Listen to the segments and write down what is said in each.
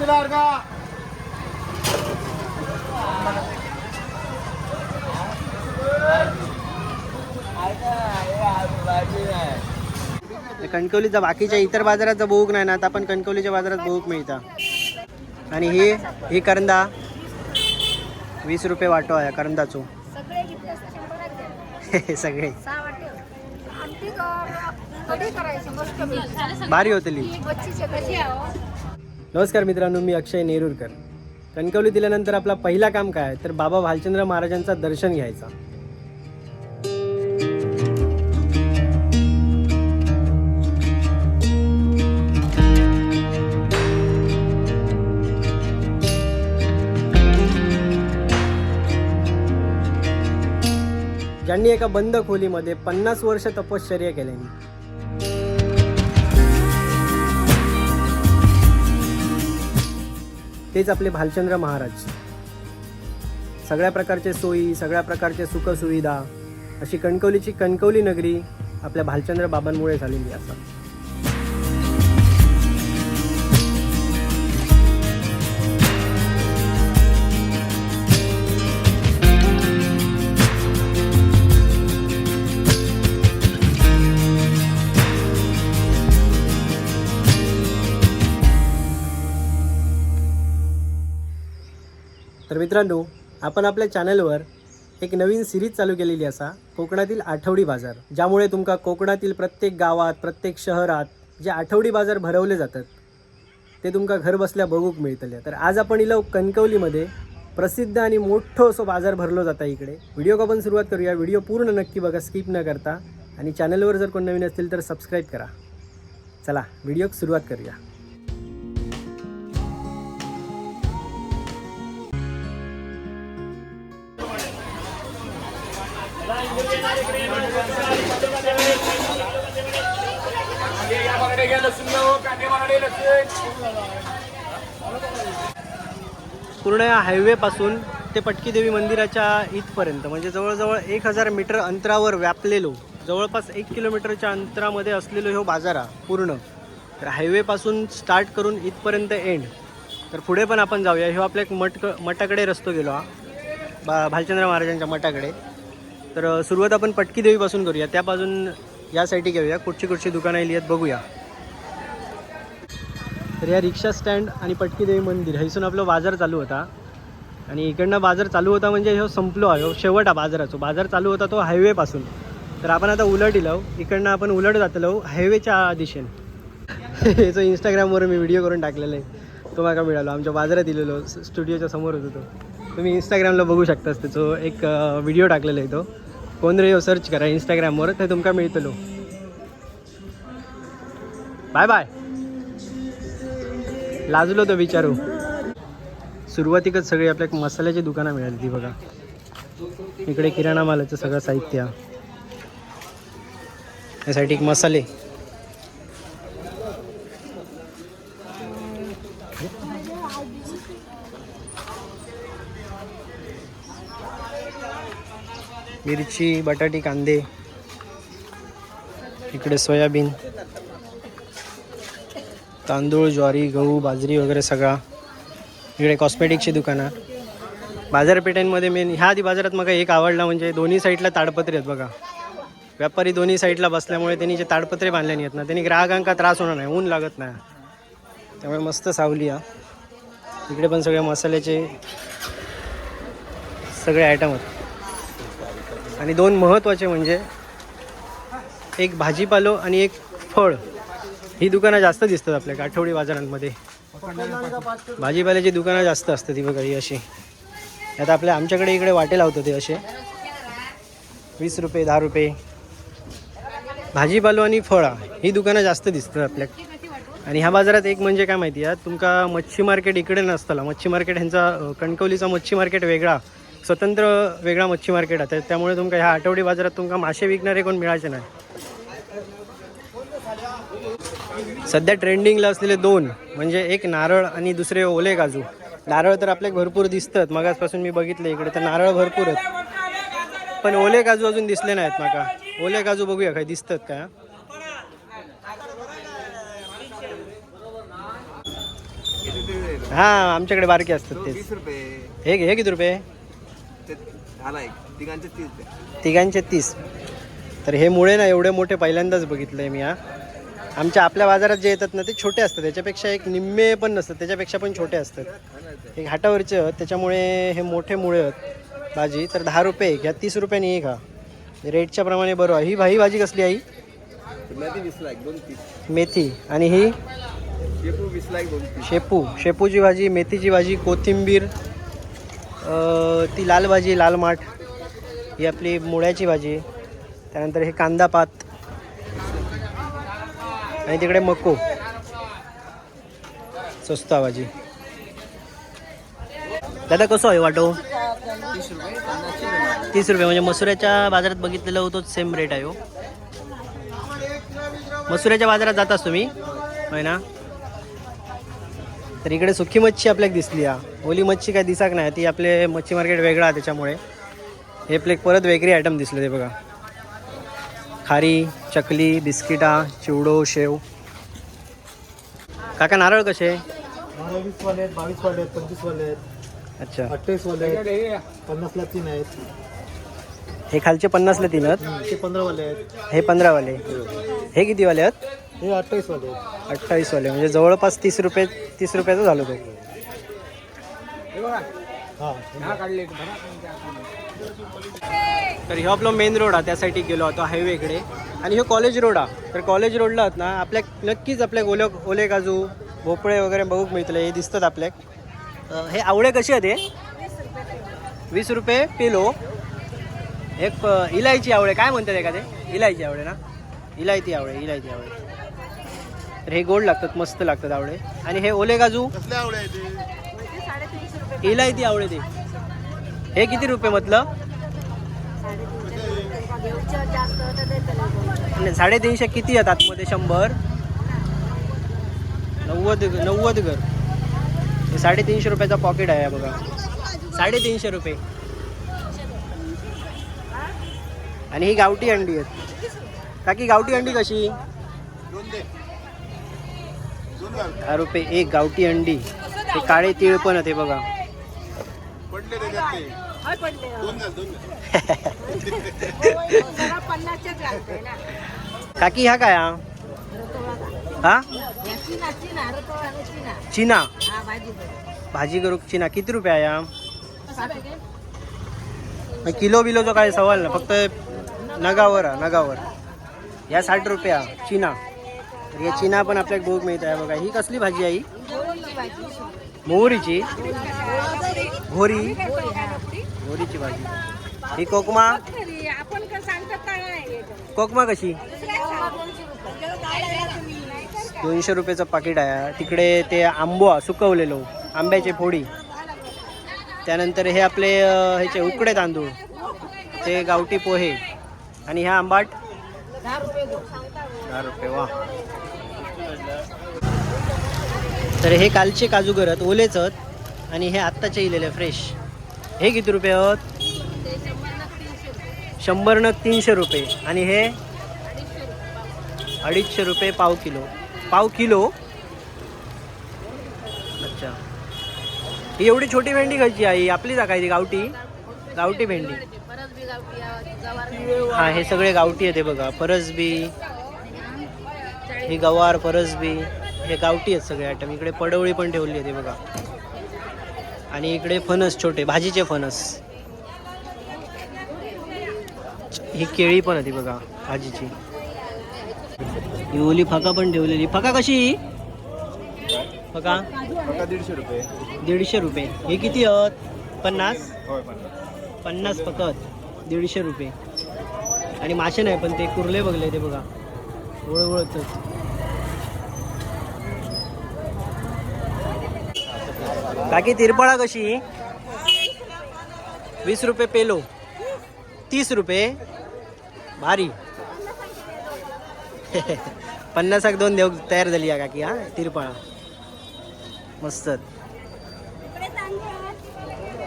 का? कणकवलीचा बाकीच्या इतर बाजाराचा भूक नाही ना आता आपण कणकवलीच्या बाजारात भूक मिळता. आणि ही ही करंदा वीस रुपये वाटो आहे करंदाचो. सगळे. भारी होतली नमस्कार मित्रांनो मी अक्षय नेरूरकर कणकवली दिल्यानंतर आपला पहिला काम काय? तर बाबा भालचंद्र महाराजांचं दर्शन घ्यायचा. ज्यांनी एका बंद खोलीमध्ये पन्नास वर्ष तपश्चर्या केल्यानी तेच आपले भालचंद्र महाराज. सगळ्या प्रकारचे सोयी सगळ्या प्रकारचे सुखसुविधा अशी कणकवलीची कणकवली नगरी आपल्या भालचंद्र बाबांमुळे झालेली असा तर मित्रांनो आपण आपल्या चॅनलवर एक नवीन सिरीज चालू केलेली असा कोकणातील आठवडी बाजार ज्यामुळे तुमका कोकणातील प्रत्येक गावात प्रत्येक शहरात जे आठवडी बाजार भरवले जातात ते तुमका घर बसल्या बघूक मिळतले. तर आज आपण इलो कणकवलीमध्ये प्रसिद्ध आणि मोठं असं बाजार भरलो जाता इकडे. व्हिडिओ आपण सुरुवात करूया. व्हिडिओ पूर्ण नक्की बघा स्किप न करता. आणि चॅनलवर जर कोण नवीन असतील तर सबस्क्राईब करा. चला व्हिडिओ सुरुवात करूया. पूर्ण या हायवेपासून ते पटकी देवी मंदिराच्या इथपर्यंत म्हणजे जवळजवळ एक हजार मीटर अंतरावर व्यापलेलो जवळपास एक किलोमीटरच्या अंतरामध्ये असलेलो हो बाजार पूर्ण. तर हायवेपासून स्टार्ट करून इथपर्यंत एंड तर पुढे पण आपण जाऊया. ह्यो आपल्या एक मठ मठाकडे रस्तो गेलो हा. बा भालचंद्र महाराजांच्या मठाकडे तर सुरुवात आपण पटकी देवीपासून करूया. त्यापासून या साईडे घेऊया. कुठची कुठची दुकानं येईल आहेत बघूया. तर या रिक्षा स्टँड आणि पटकीदेवी मंदिर हैसून आपलं बाजार चालू होता. आणि इकडनं बाजार चालू होता म्हणजे ह्यो संपलो आहे शेवट हा बाजाराचो. बाजार चालू होता तो हायवेपासून तर आपण आता उलट इलो इकडनं आपण उलट जातलो हायवेच्या दिशेने. याचं इंस्टाग्रामवर मी व्हिडिओ करून टाकलेला आहे तो माका मिळालो. आमच्या बाजारात दिलेलो स्टुडिओच्या समोर होतो तो. तुम्ही इंस्टाग्रामला बघू शकतास त्याचो एक व्हिडिओ टाकलेला आहे तो. कोण रे सर्च करा इंस्टाग्रामवर ते तुमका मिळतलो. बाय बाय लाजलो तो विचारू. सुरुवातीकच सगळी आपल्या मसाल्याची दुकानं मिळाली ती बघा. इकडे किराणा मालाचं सगळं साहित्य. यासाठी एक मसाले. मिरची बटाटी कांदे. इकडे सोयाबीन. तांदूळ ज्वारी गहू बाजरी वगैरे सगळा. इकडे कॉस्मेटिकची दुकानं. बाजारपेठांमध्ये मेन ह्या आधी बाजारात मग एक आवडला म्हणजे दोन्ही साईडला ताडपत्रे आहेत बघा. व्यापारी दोन्ही साईडला बसल्यामुळे त्यांनी जे ताडपत्रे बांधले नाहीत ना त्यांनी ग्राहकांका त्रास होणार नाही ऊन लागत नाही. त्यामुळे मस्त सावली हा. इकडे पण सगळे मसाल्याचे सगळे आयटम आहेत. आणि दोन महत्त्वाचे म्हणजे एक भाजीपालो आणि एक फळ. ही दुकानं जास्त दिसतात आपल्या आठवडी बाजारांमध्ये. भाजीपाल्याची दुकानं जास्त असतात ती बघा ही अशी. आता आपल्या आमच्याकडे इकडे वाटे लावतात ते असे. वीस रुपये दहा रुपये. भाजीपालो आणि फळा ही दुकानं जास्त दिसतात आपल्या. आणि ह्या बाजारात एक म्हणजे काय माहिती आहे तुमका मच्छी मार्केट इकडे नसताला. मच्छी मार्केट ह्यांचा कणकवलीचा मच्छी मार्केट वेगळा स्वतंत्र वेगळा मच्छी मार्केट आहे. त्यामुळे तुमका ह्या आठवडी बाजारात तुमका मासे विकणारे कोण मिळायचे नाही. सध्या ट्रेंडिंगला असलेले दोन म्हणजे एक नारळ आणि दुसरे ओले काजू. नारळ तर आपल्याक भरपूर दिसतात. मगाचपासून मी बघितले इकडे तर नारळ भरपूर आहेत. पण ओले काजू अजून दिसले नाहीत माका. ओले काजू बघूया काय दिसतात का? हां आमच्याकडे बारके असतात रुपये. हे हे किती रुपये? ते तिघांचे तीस. तर हे मुळे ना एवढे मोठे पहिल्यांदाच बघितलं आहे मी हा. आमच्या आपल्या बाजारात जे येतात ना ते छोटे असतात. त्याच्यापेक्षा एक निम्मे पण नसतात. त्याच्यापेक्षा पण छोटे असतात. हे घाटावरचे आहेत. त्याच्यामुळे हे मोठे मुळे आहेत भाजी. तर दहा रुपये घ्या तीस रुपयानी एक हा. रेटच्या प्रमाणे बरोबर आहे. ही भा- ही भाजी कसली आई? एक मेथी. आणि ही? शेपू एक शेपूची भाजी मेथीची भाजी कोथिंबीर ती लाल भाजी लाल माठ. ही आपली मुळ्याची भाजी. त्यानंतर हे कांदा पात. आणि तिकडे मको. स्वस्त आहे भाजी दादा कसं आहे वाटो? तीस रुपये म्हणजे मसुऱ्याच्या बाजारात बघितलेलं होतो सेम रेट आहे हो. मसुऱ्याच्या बाजारात जातास तुम्ही? होय ना? तर इकडे सुखी मच्छी आपल्याला दिसली हा. ओली मच्छी काय दिसाक नाही ती आपले मच्छी मार्केट वेगळं आहे त्याच्यामुळे. हे आपले एक परत वेगळी आयटम दिसले ते बघा. खारी चकली बिस्किटा चिवडो शेव. काका नारळ कसे? वीस वाले आहेत बावीस वाले आहेत पंचवीस वाले आहेत. अच्छा. अठ्ठावीस वाले आहेत पन्नासला तीन आहेत. हे खालचे पन्नासला तीन आहेत? ते पंधरा वाले आहेत. हे पंधरावाले. हे किती वाले आहेत? हे अठ्ठावीस वाले आहेत. अठ्ठावीस वाले म्हणजे जवळपास तीस रुपये तीस रुपयाचा झालो तो. हा. तर ह्यो आपला मेन रोड हा त्यासाठी गेलो होतो हायवेकडे आणि ह्यो कॉलेज रोड हा. तर कॉलेज रोडला आहात ना आपल्या नक्कीच आपल्या ओले ओले काजू भोपळे वगैरे बघूक मिळतले हे दिसतात आपल्याक हे आवळे कसे आहेत हे? वीस रुपये किलो. एक इलायची आवळे काय म्हणतात एखादे? इलायची आवळे ना? इलायती आवळे इलायती आवळे. तर हे गोड लागतात मस्त लागतात आवळे. आणि हे ओले काजू? इलायती आवळे ते. हे किती रुपये म्हटलं? आणि साडेतीनशे किती आहेत आतमध्ये? शंभर? नव्वद नव्वद घर. साडेतीनशे रुपयाचा पॉकेट आहे बघा. साडेतीनशे रुपये. आणि ही गावठी अंडी आहेत. काकी गावठी अंडी कशी? दहा रुपये एक गावठी अंडी. हे काळे तीळ पण आहेत हे बघा काकी ह्या काय हा? हा? चिना. भाजी करू चिना. किती रुपये आहे हा? मग किलो बिलोचा काय सवाल ना फक्त नगावर हा नगावर. या साठ रुपया चिना. तर या चिना पण आपल्याला बघ मिळत आहे बघा. ही कसली भाजी आहे ही? मोहरीची. घोरी घोरीची भाजी. ही कोकमा? कोकमा कशी? दोनशे रुपयाचं पाकिट आहे. तिकडे ते आंबो सुकवलेलो आंब्याची फोडी. त्यानंतर हे आपले ह्याचे उकडे तांदूळ ते गावठी पोहे. आणि ह्या आंबाट? दहा रुपये वा. तर हे कालचे काजू करत ओलेच आहेत आणि हे आत्ताचे इलेले फ्रेश. हे किती रुपये आहेत? शंभर नग तीनशे रुपये. आणि हे? अडीचशे रुपये पाव किलो. पाव किलो? अच्छा. ही एवढी छोटी भेंडी खायची आई. आपली जा काय ती गावठी? गावठी भेंडी. हा हे सगळे गावठी आहेत बघा. परसबी. ही गवार परसबी. हे गावठी आहेत सगळे आयटम इकडे पडवळी पण ठेवली आहे बघा. आणि इकडे फणस छोटे भाजीचे फणस. ही केळी पण होती बघा भाजीची. ही ओली फका पण ठेवलेली. फका कशी फका? दीडशे रुपये. दीडशे रुपये. हे किती आहेत? पन्नास? पन्नास. फकत दीडशे रुपये. आणि मासे नाही पण ते कुर्ले बघले ते बघा. वळवळतच. बाकी तिरपळा कशी? वीस रुपये पेलो. तीस रुपये. भारी. पन्नासाक दोन देव तयार झाली या काकी हा तिरपळा. मस्त.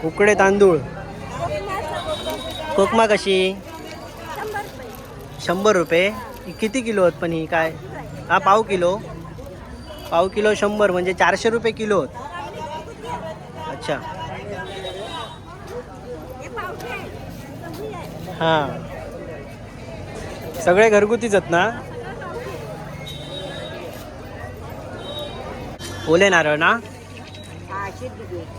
उकडे तांदूळ. कोकमा कशी? शंभर रुपये. किती किलो आहेत पण ही? काय? हा पाव किलो. पाव किलो शंभर म्हणजे चारशे रुपये किलो आहेत. अच्छा. हां. सगळे घरगुतीच आहेत ना? ओले नारळ ना?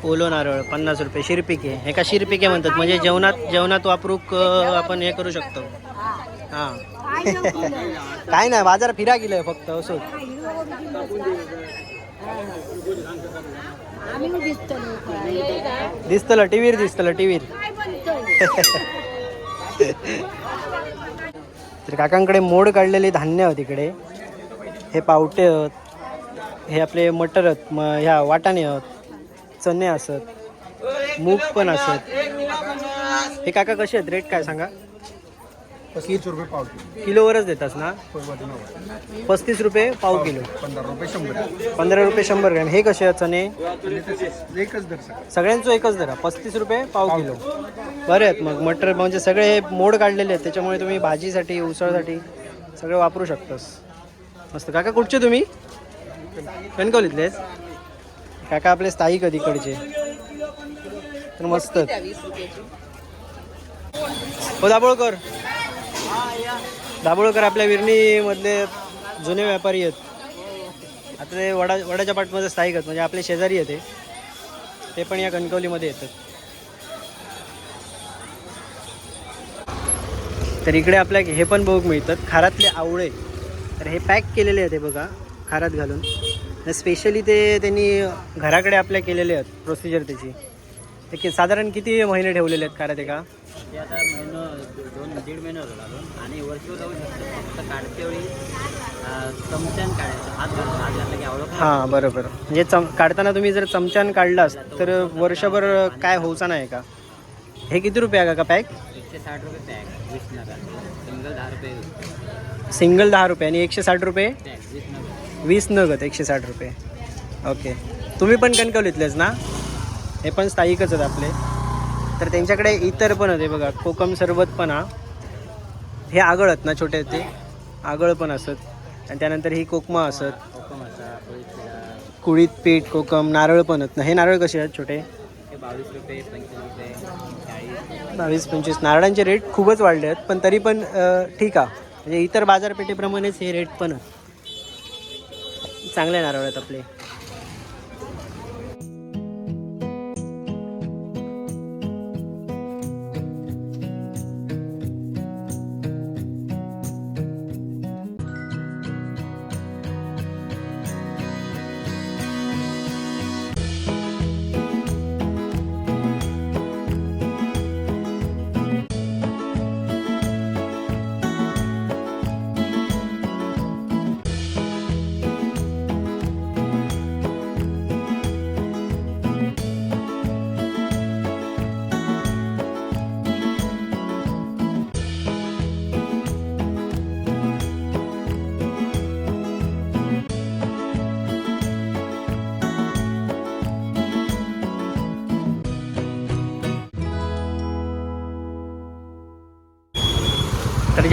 ओलो नारळ पन्नास रुपये. शिरपिके. हे का शिरपिके म्हणतात. म्हणजे जेवणात जेवणात वापरूक आपण हे करू शकतो. हां. काय नाही बाजार फिरा गेलं फक्त असो. दिसतलं टीव्हीर दिसतलं टीव्हीर तर काकांकडे मोड काढलेले धान्य आहेत इकडे. हे पावटे आहेत. हे आपले मटर आहेत मग ह्या वाटाणे आहेत चणे असत मूग पण असत. हे काका कसे आहेत? रेट काय सांगा? पस्तीस रुपये पाव किलो. किलोवरच देतास ना. पस्तीस रुपये पाव किलो. पंधरा रुपये शंभर. पंधरा रुपये शंभर ग्रॅम. हे कसे आहेत चणे आणि तसेच एकच दर सगळं. सगळ्यांचं एकच धरा पस्तीस रुपये पाव किलो. बरे आहेत मग. मटर म्हणजे सगळे हे मोड काढलेले आहेत. त्याच्यामुळे तुम्ही भाजीसाठी उसळसाठी सगळे वापरू शकतास. मस्त. काका कुठचे तुम्ही? कणकवलीतलेच काका आपले स्थायिक इकडचे. तर मस्त हो दाभोळकर. दाभोळकर आपल्या विरणीमधले जुने व्यापारी आहेत. आता ते वडा वडाच्या पाटमध्ये स्थायिक आहेत म्हणजे आपले शेजारी आहेत ते. पण या कणकवलीमध्ये येतात. तर इकडे आपल्या हे पण बघूक मिळतात. खारातले आवळे. तर हे पॅक केलेले आहेत हे बघा खारात घालून. स्पेशली ते त्यांनी घराकडे आपल्या केलेले आहेत प्रोसिजर त्याची. ते साधारण किती महिने ठेवलेले आहेत खारात एका? ते आता दीड महिना होतो घालून आणि वर्ष जाऊ शकतो. फक्त काढते वेळी चमच्यान काढायचं. हात घालून हात घातला की आवडत हां बरोबर. म्हणजे चम काढताना तुम्ही जर चमच्यान काढलास तर वर्षभर काय होऊचा नाही का? हे किती रुपये आहे का पॅक? एकशे साठ रुपये पॅक वीस नका सिंगल दहा रुपये सिंगल दहा रुपये आणि एकशे साठ रुपये? वीस नका वीस नग आहेत एकशे साठ रुपये. ओके. तुम्ही पण कणकवलीतलेच ना? हे पण स्थायिकच आहेत आपले. तर त्यांच्याकडे इतर पण होते बघा कोकम सरबत पण हा. हे आगळ आहेत ना छोटे ते. आगळ पण असत. आणि त्यानंतर ही कोकमा असत. कुळीत पीठ कोकम नारळ पण आहेत ना. हे नारळ कसे आहेत छोटे? बावीस रुपये पंचवीस बावीस पंचवीस. नारळांचे रेट खूपच वाढले आहेत पण तरी पण ठीक आहे. म्हणजे इतर बाजारपेठेप्रमाणेच हे रेट पण आहेत. चांगले नारळ आहेत आपले.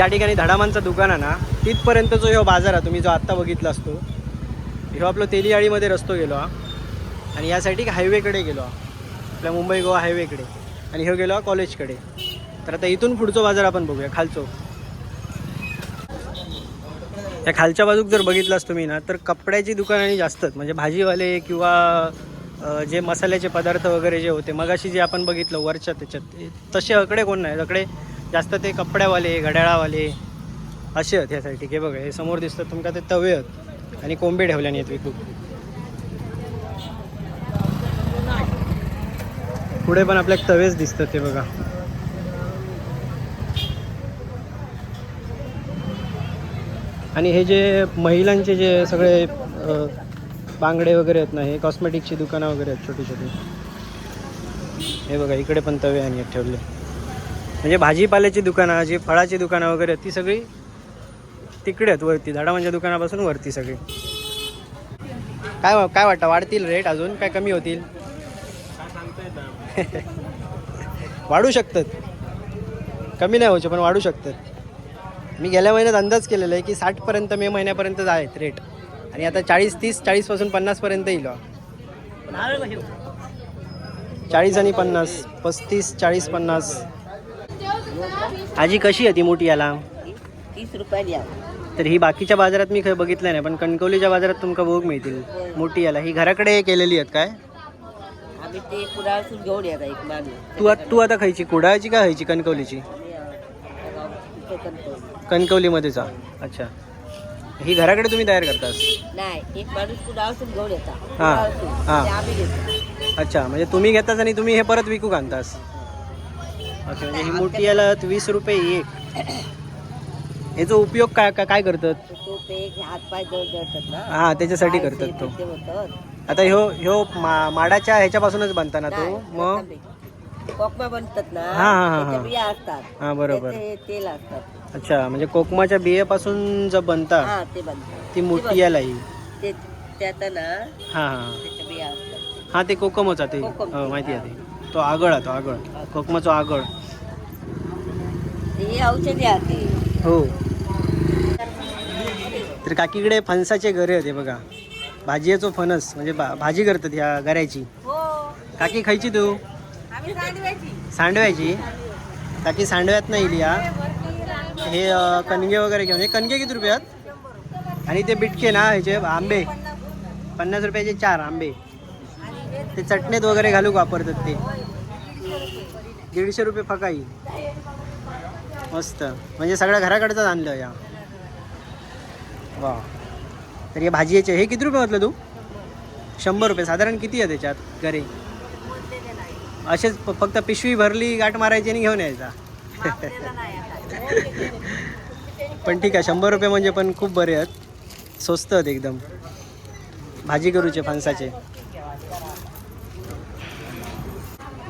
ज्या ठिकाणी धडामांचं दुकान आहे ना तिथपर्यंत जो ह्यो बाजार आहे. तुम्ही जो आत्ता बघितला असतो ह्यो आपलं तेलियाळीमध्ये रस्तो गेलो हा. आणि यासाठी हायवेकडे गेलो हा. आपल्या मुंबई गोवा हायवेकडे. आणि ह्यो गेलो हा कॉलेजकडे. तर आता इथून पुढचं बाजार आपण बघूया खालचो. त्या खालच्या बाजूक जर बघितलास तुम्ही ना तर कपड्याची दुकानं जास्त म्हणजे भाजीवाले किंवा जे मसाल्याचे पदार्थ वगैरे जे होते मगाशी जे आपण बघितलं वरच्या त्याच्यात ते तसे हकडे कोण नाही. अकडे जास्त ते कपड्यावाले घड्याळावाले असे आहेत ह्यासाठी हे बघा हे समोर दिसतात तुमका ते तवे आहेत आणि कोंबे ठेवल्याने आहेत विकू. पुढे पण आपल्याला तवेच दिसतात ते बघा. आणि हे जे महिलांचे जे सगळे बांगडे वगैरे आहेत ना हे कॉस्मेटिकची दुकानं वगैरे आहेत छोटी छोटी हे बघा इकडे पण तवे आणि आहेत ठेवले. म्हणजे भाजीपाल्याची दुकानं जी फळाची दुकानं वगैरे ती सगळी तिकडे आहेत वरती. झाडामांच्या दुकानापासून वरती सगळी. काय वा- काय वाटतं? वाढतील रेट अजून? काय कमी होतील? वाढू शकतात. कमी नाही व्हायचे पण वाढू शकतात. मी गेल्या महिन्यात अंदाज केलेला आहे की साठपर्यंत मे महिन्यापर्यंत आहेत रेट आणि आता चाळीस तीस चाळीसपासून पन्नासपर्यंत येईल. चाळीस आणि पन्नास पस्तीस चाळीस पन्नास. आजी कशी आहे ती मोठी याला? तीस रुपये द्या. तर ही बाकीच्या बाजारात मी खरं बघितलं नाही पण कणकवलीच्या बाजारात तुमका बघ मिळतील. मोठी याला. ही घराकडे केलेली आहेत काय? ते घेऊन एक तू आता खायची कुडाळची का खायची कणकवलीची? कणकवलीमध्येच. अच्छा. ही घराकडे तुम्ही तयार करतास? नाही एक माणूस कुडाळसून घेऊन येतात हा. हा. अच्छा म्हणजे तुम्ही घेतास आणि तुम्ही हे परत विकू आणतास अच्छा म्हणजे ही मोठी याला वीस रुपये एक. ह्याचा उपयोग काय काय काय करतात? तो पे हात पाय जवळ जळतात ना. हा त्याच्यासाठी करतात तो ते. होतं आता ह्यो ह्यो मा- माडाच्या ह्याच्यापासूनच बनता ना तो मग? कोकमा कोकमा बनतात ना हा, हा, हा, त्याच्या हा. बिया असतात. हा बरोबर. त्याचे तेल असतात अच्छा म्हणजे कोकमाच्या बियापासून जर बनता हा ते बनतात ती मोठी याला ही ते त्यात ना हा हा. त्याच्या बिया असतात. हा ते कोकमच आहे ते. कोकम. हो, माहिती आहे ते. तो आगळ तो आगळ. कोकमाचो आगळ. हे औषधी हो. तर काकीकडे फणसाचे घरे होते बघा. भाजीचो फणस म्हणजे भा- भाजी करतात ह्या घराची. काकी खायची तू? सांडव्याची. काकी सांडव्यात नाही इली हा? हे अं, कणगे वगैरे घेऊन. हे कणगे किती रुपयात? आणि ते बिटके ना ह्याचे आंबे? पन्नास रुपयाचे चार आंबे. ते चटणीत वगैरे घालूक वापरतात ते. दीडशे रुपये फकाई मस्त. म्हणजे सगळ्या घराकडचंच आणलं या. वा. तर या भाजीचे हे किती रुपये म्हटलं तू? शंभर रुपये. साधारण किती आहे त्याच्यात? घरी. असेच फक्त पिशवी भरली गाठ मारायची आणि घेऊन यायचा. पण ठीक आहे. शंभर रुपये म्हणजे पण खूप बरे आहेत. स्वस्त आहेत एकदम. भाजी करूचे फणसाचे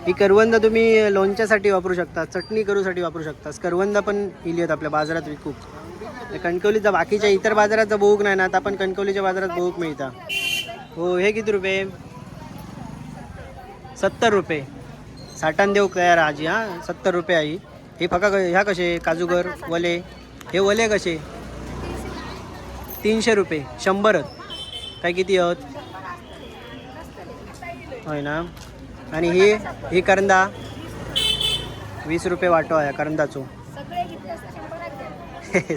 ही करवंद तुम्ही लोणच्यासाठी वापरू शकता चटणी करूसाठी वापरू शकता. करवंद पण इली आहेत आपल्या बाजारात विकूक. तर कणकवलीचा बाकीच्या इतर बाजारात बोग नाही ना आता आपण कणकवलीच्या बाजारात बोग मिळता. हो हे किती रुपये? सत्तर रुपये. साठान देऊ तयार आजी हां? सत्तर रुपये आई. हे फका क- ह्या कसे? काजूगर वले. हे वले कसे? तीनशे रुपये. शंभरच. काय किती आहोत? होय ना? आणि ही ही करंदा. वीस रुपये वाटो आहे करंदाचो. सगळे घेतले असते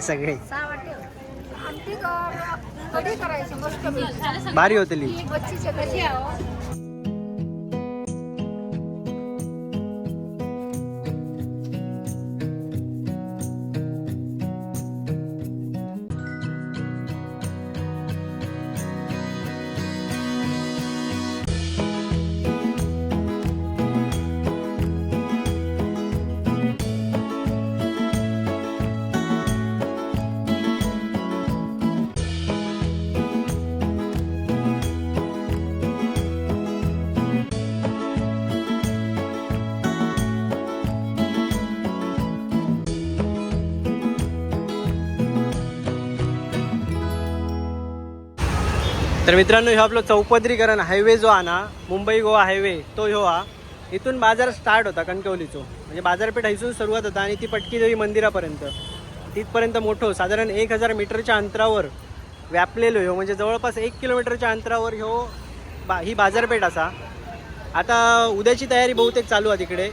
तर मित्रांनो ह्यो आपलं चौपदरीकरण हायवे जो हा ना मुंबई गोवा हायवे तो ह्यो हा. इथून बाजार स्टार्ट होता कणकवलीचो. म्हणजे बाजारपेठ इथून सुरुवात होता आणि ती पटकी देवी मंदिरापर्यंत. तिथपर्यंत मोठं साधारण एक हजार मीटरच्या अंतरावर व्यापलेलो ह्यो. म्हणजे जवळपास एक किलोमीटरच्या अंतरावर ह्यो बा ही बाजारपेठ असा. आता उद्याची तयारी बहुतेक चालू आहे तिकडे.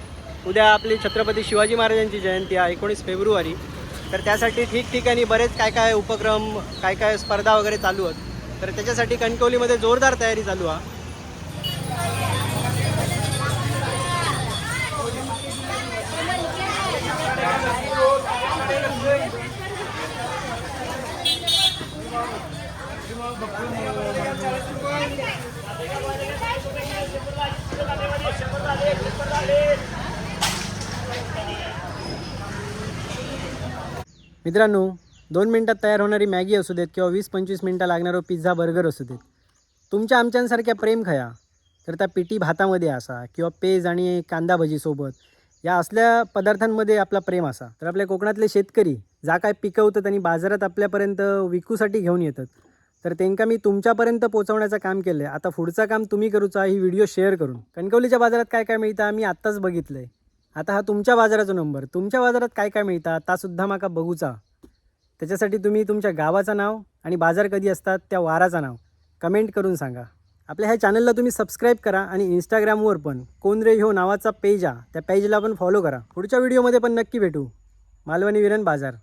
उद्या आपली छत्रपती शिवाजी महाराजांची जयंती आहे एकोणीस फेब्रुवारी. तर त्यासाठी ठिकठिकाणी बरेच काय काय उपक्रम काय काय स्पर्धा वगैरे चालू आहेत. तर त्याच्यासाठी कणकवलीमध्ये जोरदार तयारी चालू आहे मित्रांनो दोन मिनटात तयार होणारी मॅगी असू देत किंवा वीस पंचवीस मिनटं लागणारं हो पिझ्झा बर्गर असू देत. तुमच्या आमच्यांसारख्या प्रेम खया तर त्या पिटी भातामध्ये असा किंवा पेज आणि कांदा भजीसोबत या असल्या पदार्थांमध्ये आपला प्रेम असा. तर आपल्या कोकणातले शेतकरी जा काय पिकवतात आणि बाजारात आपल्यापर्यंत विकूसाठी घेऊन येतात. तर त्यांका मी तुमच्यापर्यंत पोहोचवण्याचं काम केलं आहे आता पुढचं काम तुम्ही करूचा ही व्हिडिओ शेअर करून. कणकवलीच्या बाजारात काय काय मिळतं आम्ही आत्ताच बघितलं आहे आता हा तुमच्या बाजाराचा नंबर. तुमच्या बाजारात काय काय मिळतं? तासुद्धा माका बघूचा त्याच्यासाठी तुम्ही तुमच्या गावाचं नाव आणि बाजार कधी असतात त्या वाराचं नाव कमेंट करून सांगा. आपल्या ह्या चॅनलला तुम्ही सबस्क्राईब करा आणि इंस्टाग्रामवर पण कोण रे ह्यो नावाचा पेज आहे त्या पेजला पण फॉलो करा. पुढच्या व्हिडिओमध्ये पण नक्की भेटू. मालवणी विरण बाजार.